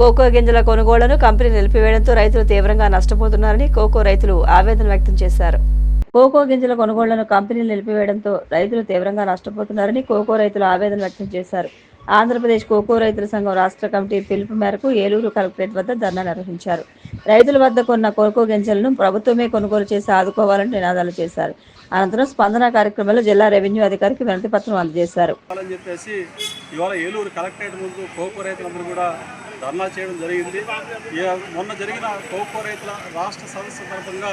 Cocoa గింజల కొనుగోళ్ళను company నిలిపివేయడంతో రైతులు తీవ్రంగా నష్టపోతున్నారని కోకో రైతులు ఆవేదన వ్యక్తం చేశారు. కోకో గింజల కొనుగోళ్ళను కంపెనీలు నిలిపివేయడంతో రైతులు తీవ్రంగా నష్టపోతున్నారని కోకో రైతులు ఆవేదన వ్యక్తం చేశారు. ఆంధ్రప్రదేశ్ కోకో రైతుల సంఘం రాష్ట్ర కమిటీ పిలుపు మేరకు ఏలూరు కలెక్టరేట్ వద్ద ధర్నా నిర్వహించారు. రైతుల వద్ద కొన్న కోకో గింజలను ప్రభుత్వమే కొనుగోలు చేసి ఆదుకోవాలని నినాదాలు చేశారు. అనంతరం స్పందన కార్యక్రమంలో జిల్లా రెవెన్యూ అధికారికి వినతి పత్రం అందజేశారు. చెప్పేసి ఇవాళ ఏలూరు కలెక్టరేట్ ముందు కోకో రైతులందరూ కూడా ధర్నా చేయడం జరిగింది. మొన్న జరిగిన కోకో రైతుల రాష్ట్ర సదస్సు సందర్భంగా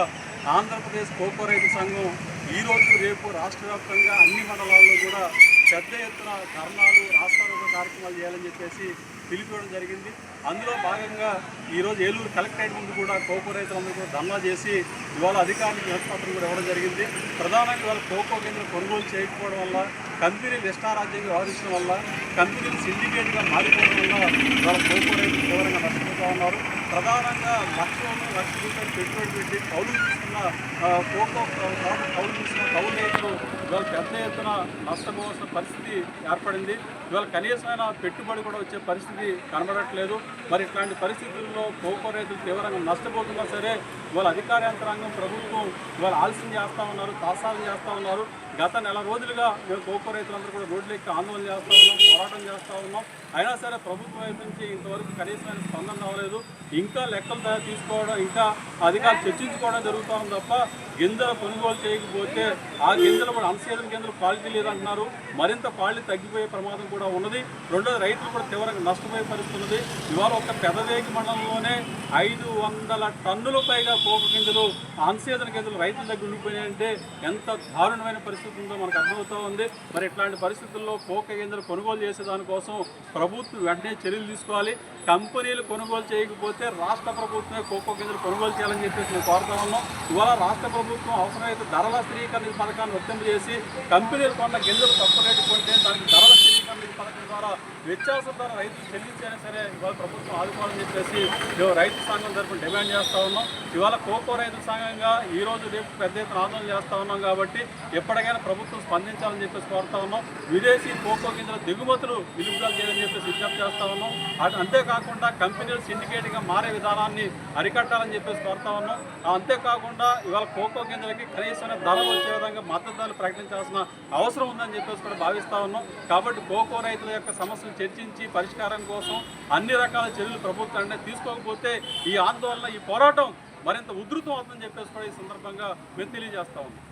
ఆంధ్రప్రదేశ్ కోకో రైతు సంఘం ఈ రోజు రేపు రాష్ట్ర వ్యాప్తంగా అన్ని మండలాల్లో కూడా పెద్ద ఎత్తున ధర్నాలు రాష్ట్రాలు కార్యక్రమాలు చేయాలని చెప్పేసి పిలిపివ్వడం జరిగింది. అందులో భాగంగా ఈరోజు ఏలూరు కలెక్టరేట్ ముందు కూడా కోకో రైతులందరూ కూడా ధర్నా చేసి ఇవాళ అధికారులకు వినతిపత్రం కూడా ఇవ్వడం జరిగింది. ప్రధానంగా ఇవాళ కోకో కేంద్రం కొనుగోలు చేయకపోవడం వల్ల కంపెనీలు ఇష్టారాజ్యంగా వ్యవహరించడం వల్ల కంపెనీలు సిండికేట్గా మారిపోవడం వల్ల ఇవాళ కోకో రైతులు తీవ్రంగా నష్టపోతూ ఉన్నారు ప్రధానంగా లక్షలు లక్ష రూపాయలు పెట్టుబడి పెట్టి కౌలు తీసుకున్న కోకో కౌలు తీసుకున్న కౌలు రైతులు ఇవాళ పెద్ద ఎత్తున నష్టపోవాల్సిన పరిస్థితి ఏర్పడింది. ఇవాళ కనీసమైన పెట్టుబడి కూడా వచ్చే పరిస్థితి కనబడట్లేదు. మరి ఇట్లాంటి పరిస్థితుల్లో కోకో రైతులు తీవ్రంగా నష్టపోతున్నా సరే ఇవాళ అధికార యంత్రాంగం ప్రభుత్వం ఇవాళ ఆలస్యం చేస్తూ ఉన్నారు తాసాలు చేస్తూ ఉన్నారు. గత నెల రోజులుగా మేము కోకో రైతులందరూ కూడా రోడ్లెక్కి ఆందోళన చేస్తూ ఉన్నాం పోరాటం చేస్తూ ఉన్నాం. అయినా సరే ప్రభుత్వం వైపు నుంచి ఇంతవరకు కనీసమైన స్పందన రావలేదు ఇంకా లెక్కలు తయారు తీసుకోవడం ఇంకా అధికారులు చర్చించుకోవడం జరుగుతూ ఉంది తప్ప గింజలు కొనుగోలు చేయకపోతే ఆ గింజలు కూడా అన్సీజన్ గింజలు క్వాలిటీ లేదంటున్నారు. మరింత క్వాలిటీ తగ్గిపోయే ప్రమాదం కూడా ఉన్నది. రెండోది రైతులు కూడా తీవ్రంగా నష్టపోయే పరిస్థితి ఉన్నది. ఇవాళ ఒక పెదవేగి మండలంలోనే ఐదు వందల టన్నుల పైగా పోక గింజలు అన్సీజన్ గింజలు రైతుల దగ్గర ఉండిపోయాయంటే ఎంత దారుణమైన పరిస్థితి ఉందో మనకు అర్థమవుతూ ఉంది. మరి ఇట్లాంటి పరిస్థితుల్లో పోక గింజలు కొనుగోలు చేసే దానికోసం ప్రభుత్వం వెంటనే చర్యలు తీసుకోవాలి. కంపెనీలు కొనుగోలు చేయకపోతే రాష్ట్ర ప్రభుత్వమే కోకో గింజలు కొనుగోలు చేయాలని చెప్పేసి మేము కోరుతా ఉన్నాం. ఇవాళ రాష్ట్ర ప్రభుత్వం అవసరమైతే ధరల స్థిరీకరణ పథకాన్ని వర్తింపజేసి కంపెనీలు కొన్న గింజలు తక్కువ రేటు కొంటే దానికి ధరల స్థిరీకరణ పథకం ద్వారా వ్యత్యాసం ధర రైతులు చెల్లించైనా సరే ఇవాళ ప్రభుత్వం ఆదుకోవాలని చెప్పేసి మేము రైతు సంఘం తరఫున డిమాండ్ చేస్తూ ఉన్నాం. ఇవాళ కోకో రైతు సంఘంగా ఈ రోజు రేపు పెద్ద ఎత్తున ఆందోళన చేస్తూ ఉన్నాం కాబట్టి ఎప్పటికైనా ప్రభుత్వం స్పందించాలని చెప్పేసి కోరుతా ఉన్నాం. విదేశీ కోకో గింజల దిగుమతులు నిలుపుదల చేయాలని చెప్పేసి విజ్ఞప్తి చేస్తా ఉన్నాం. అటు అంతేకాకుండా కంపెనీలు సిండికేట్గా మారే విధానాన్ని అరికట్టాలని చెప్పేసి కోరుతా ఉన్నాం. అంతేకాకుండా ఇవాళ కోకో గింజలకి కనీసమైన ధర వచ్చే విధంగా మద్దతు ధరలు ప్రకటించాల్సిన అవసరం ఉందని చెప్పేసి కూడా భావిస్తా ఉన్నాం. కాబట్టి కోకో రైతుల యొక్క సమస్యలు చర్చించి పరిష్కారం కోసం అన్ని రకాల చర్యలు ప్రభుత్వం అంటే తీసుకోకపోతే ఈ ఆందోళన ఈ పోరాటం మరింత ఉధృతం అవుతుందని చెప్పేసి కూడా ఈ సందర్భంగా మేము తెలియజేస్తా ఉన్నాం.